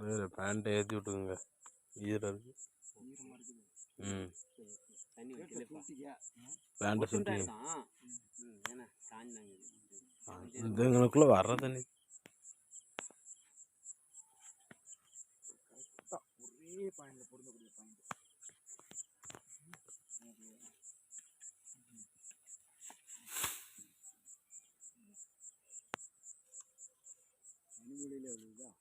வேறு பேண்ட்டை ஏற்றி விட்டுக்குங்க. ஈரம் இருக்கு. ம். பேண்ட்டை சுற்றி தான் ம் இதுங்களுக்குள்ளே வர்ற தண்ணி. ஒரே பாயிண்டில் பொருந்தக்கூடிய பாயிண்ட் மணிமொழியில்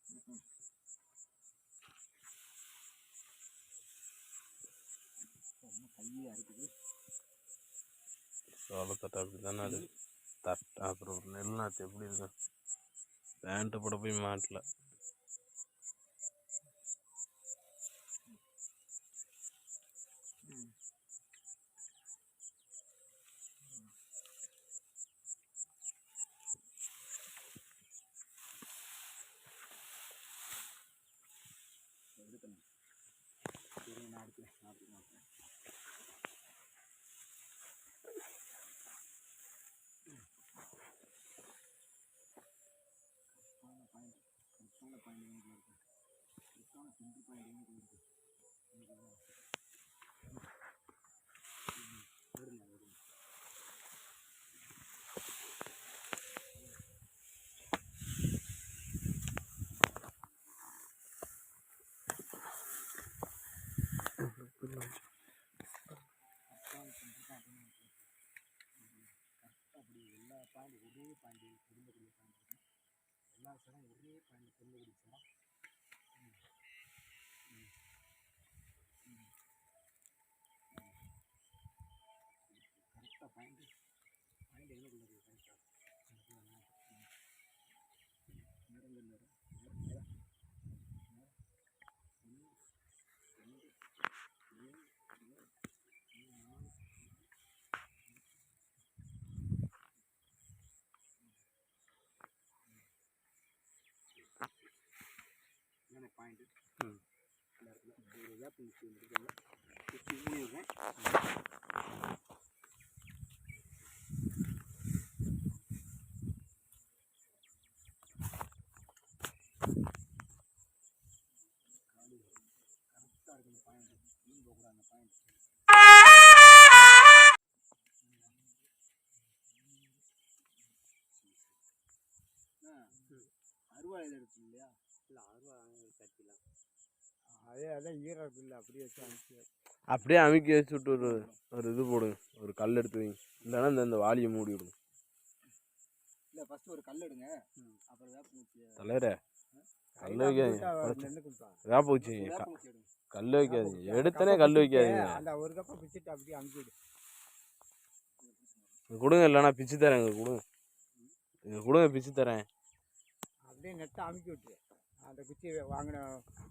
கையே அறுக்குது சோளத்தட்டை அப்படி தானே அது தட்டை அப்புறம் நெல் நாற்று எப்படி இருக்கும் பேண்ட்டு போட போய் மாட்டல எடுக்கணும் சரி நான் எடுக்கிறேன் நான் எடுக்கிறேன் கரெக்டான பாயிண்ட் கரெக்டான பாயிண்ட் எங்கே இருக்கு கரெக்டான சென்டர் பாயிண்ட் எங்கே இருக்கு வருங்க வருங்க கரெக்டான சென்டர் பாயிண்ட் கரெக்டாக அப்படி எல்லா பாயிண்ட் ஒரே பாயிண்ட் பொருந்தக்கூடிய பாயிண்ட் இருக்கும் எல்லா சரம் ஒரே பாயிண்ட் பொருந்தக்கூடிய சரம் கரெக்டாக பாயிண்ட் பாயிண்ட் பாயிண்ட்டு. இந்த இடத்துல ஒரு வேப்ப குச்சி வந்துருக்காங்க கரெக்டாக இருக்கு அந்த பாயிண்ட் மீன் போகக்கூடாது அந்த பாயிண்ட் அருவாள் எடுத்து இல்லையா? இல்லை கட்டிலாம் அதே அதான் இல்லை அப்படியே வச்சு அனுப்பிச்சு அப்படியே அமுக்கி வச்சு விட்டு ஒரு ஒரு இது போடுங்க ஒரு கல் எடுத்து வைங்க இல்லைன்னா இந்த இந்த வாளியை மூடி விடுங்க இல்லை ஃபஸ்ட்டு ஒரு கல் எடுங்க. அப்புறம் வேப்ப தலைவரே கல் வைக்காதீங்க. வேப்ப வச்சு வைங்க வேப்ப க- குச்சி எடுங்க. கல் வைக்காதீங்க. எடுத்தனே கல் வைக்காதீங்க. அந்த ஒரு கப்பை பிச்சுட்டு அப்படியே இங்க கொடுங்க இல்லைன்னா பிச்சு தரேன் இங்க கொடுங்க. இங்க கொடுங்க பிச்சு தரேன். அப்படியே நெட்டை அமுக்கி விட்டுரு. அந்த குச்சி வாங்கின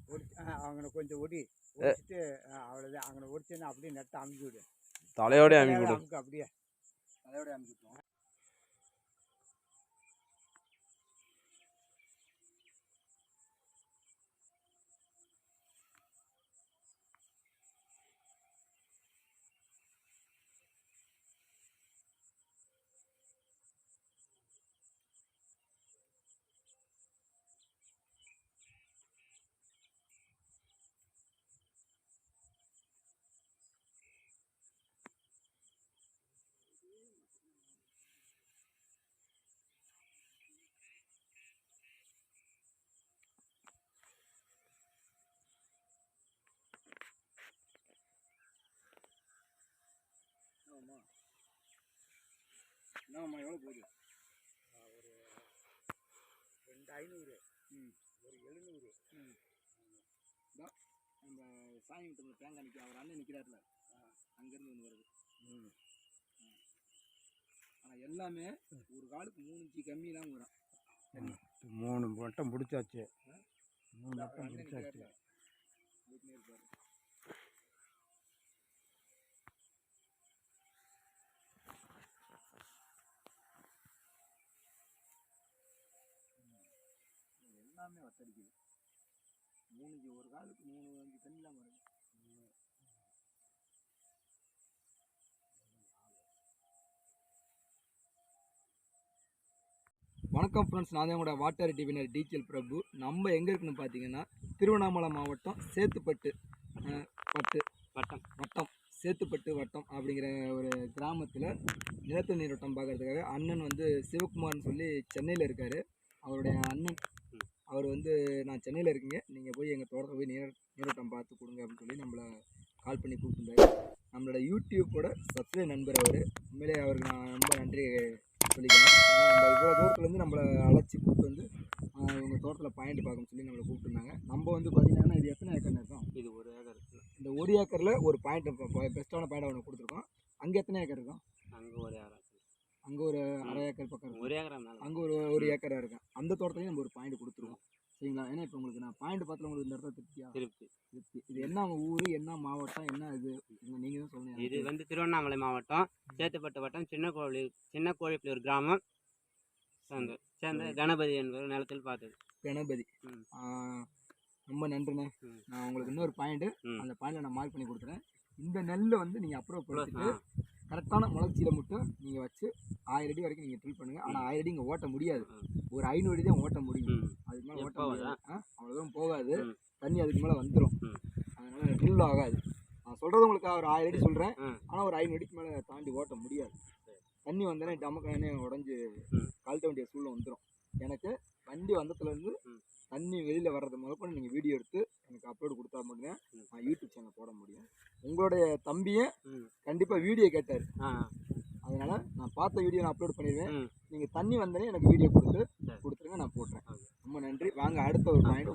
ஒடி வாங்கின கொஞ்சம் ஒடி ஒடிச்சிட்டு அவ்வளோதான் அங்கே ஒடிச்சேன்னா அப்படியே நெட்டை அமுக்கி விடு. தலையோடய அமுக்கி விடு. அமுக்கு அப்படியே. தலையோட அமுக்கிட்டோம் என்னம்மா என்னம்மா எவ்வளோ போகுது? ஒரு ரெண்டு ஐநூறு. ம். ஒரு எழுநூறு. ம். இதான் நம்ம சாமி கிட்ட தேங்காய் நிற்க அவர் அண்ணன் நிற்கிறாருல அங்கேருந்து ஒன்று வருது. ம். ஆனால் எல்லாமே ஒரு காலுக்கு மூணு இன்ச்சு கம்மி தான் வரும் மூணு வட்டம் பிடிச்சாச்சு மூணு வட்டம் பிடிச்சாச்சு நிற்கிறாருல வீட்டுலேயே இருப்பார். எல்லாமே வத்தடிக்குது. மூணு இஞ்சி ஒரு காலுக்கு மூணு அஞ்சு தண்ணிலாம் வருது. வணக்கம் ஃப்ரெண்ட்ஸ் நான் தான் வாட்டர் டிவினர் டிஜிஎல் பிரபு. நம்ம எங்கே இருக்குன்னு பார்த்தீங்கன்னா திருவண்ணாமலை மாவட்டம் சேத்துப்பட்டு பட்டு வட்டம். வட்டம். சேத்துப்பட்டு வட்டம் அப்படிங்கிற ஒரு கிராமத்தில் நிலத்தடி நீரோட்டம் பார்க்கறதுக்காக அண்ணன் வந்து சிவகுமார்னு சொல்லி சென்னையில் இருக்கார். அவருடைய அண்ணன் அவர் வந்து நான் சென்னையில் இருக்கீங்க. நீங்கள் போய் எங்கள் தோட்டத்தில் போய் நீர் நீரோட்டம் பார்த்து கொடுங்க அப்படின்னு சொல்லி நம்மளை கால் பண்ணி கூப்பிட்டுருந்தாரு. நம்மளோட யூடியூப்போட சப்ஸ்கிரைப் நண்பர் அவர். உண்மையிலே அவருக்கு நான் ரொம்ப நன்றி சொல்லிக்கிறேன். நம்ம இவ்வளோ தூரத்துலேருந்து நம்மளை அழைச்சி கூப்பிட்டு வந்து இவங்க தோட்டத்தில் பாயிண்ட் பார்க்கணும்னு சொல்லி நம்மளை கூப்பிட்டுருந்தாங்க. நம்ம வந்து பார்த்தீங்கன்னா இது எத்தனை ஏக்கர் இருக்கும்? இது ஒரு ஏக்கர். இந்த ஒரு ஏக்கரில் ஒரு பாயிண்ட் பெஸ்ட்டான பாயிண்ட் ஒன்று கொடுத்துருக்கோம். அங்கே எத்தனை ஏக்கர் இருக்கும்? அங்கே ஒரு ஏக்கர். அங்கே ஒரு அரை ஏக்கர் பக்கம் ஒரு ஏக்கரா அங்கே ஒரு ஒரு ஏக்கராக இருக்கும் அந்த தோட்டத்துலையும் நம்ம ஒரு பாயிண்ட் கொடுத்துருவோம். சரிங்களா? ஏன்னா இப்போ உங்களுக்கு நான் பாயிண்ட் பார்த்துல உங்களுக்கு இந்த இடத்துல திருப்தியா? திருப்பி திருப்தி. இது என்ன ஊர்? என்ன மாவட்டம்? என்ன இது? நீங்கள் தான் சொல்லுங்க இது வந்து திருவண்ணாமலை மாவட்டம். சேத்துப்பட்டு வட்டம் சின்ன கோழி சின்ன கோழிப்புலூர் கிராமம். சேர்ந்து சேர்ந்த கணபதி என்பவர் நிலத்தில் பார்த்தது. கணபதி. ரொம்ப நன்றிண்ணே. நான் உங்களுக்கு இன்னொரு பாயிண்ட் ம். அந்த பாயிண்ட்ல நான் மார்க் பண்ணி கொடுத்துறேன் இந்த நெல்லை வந்து நீங்கள் அப்ரூவ் பண்ணிட்டு கரெக்டான முளைச்சியில மட்டும் நீங்கள் வச்சு ஆயிரம் அடி வரைக்கும் நீங்கள் ட்ரில் பண்ணுங்கள் ஆனால் ஆயிரம் அடி இங்கே ஓட்ட முடியாது. ஒரு ஐநூறு அடி தான் ஓட்ட முடியும். அதுக்கு மேலே ஓட்ட அவ்வளோதான் போகாது. தண்ணி அதுக்கு மேலே வந்துடும். அதனால் ட்ரில் ஆகாது. நான் சொல்கிறது உங்களுக்கு ஒரு ஆயிரம் அடி சொல்கிறேன். ஆனால் ஒரு ஐநூறு அடிக்கு மேலே தாண்டி ஓட்ட முடியாது. தண்ணி வந்தோடனே டமக்கானே உடஞ்சி. கழட்ட வேண்டிய சூழ்நிலை வந்துடும் எனக்கு வண்டி வந்ததுலேருந்து. தண்ணி வெளியில் வர்றது முதல்ல நீங்கள் வீடியோ எடுத்து எனக்கு அப்லோடு கொடுத்தா மட்டும்தான். நான் யூடியூப் சேனல் போட முடியும். உங்களுடைய தம்பியை கண்டிப்பாக வீடியோ கேட்டார். அதனால் நான் பார்த்த வீடியோ நான் அப்லோட் பண்ணிடுவேன். நீங்கள் தண்ணி வந்தோடனே எனக்கு வீடியோ கொடுத்து. கொடுத்துருங்க நான் போட்டுறேன் ஓகே. ரொம்ப நன்றி. வாங்க அடுத்த ஒரு பாயிண்ட்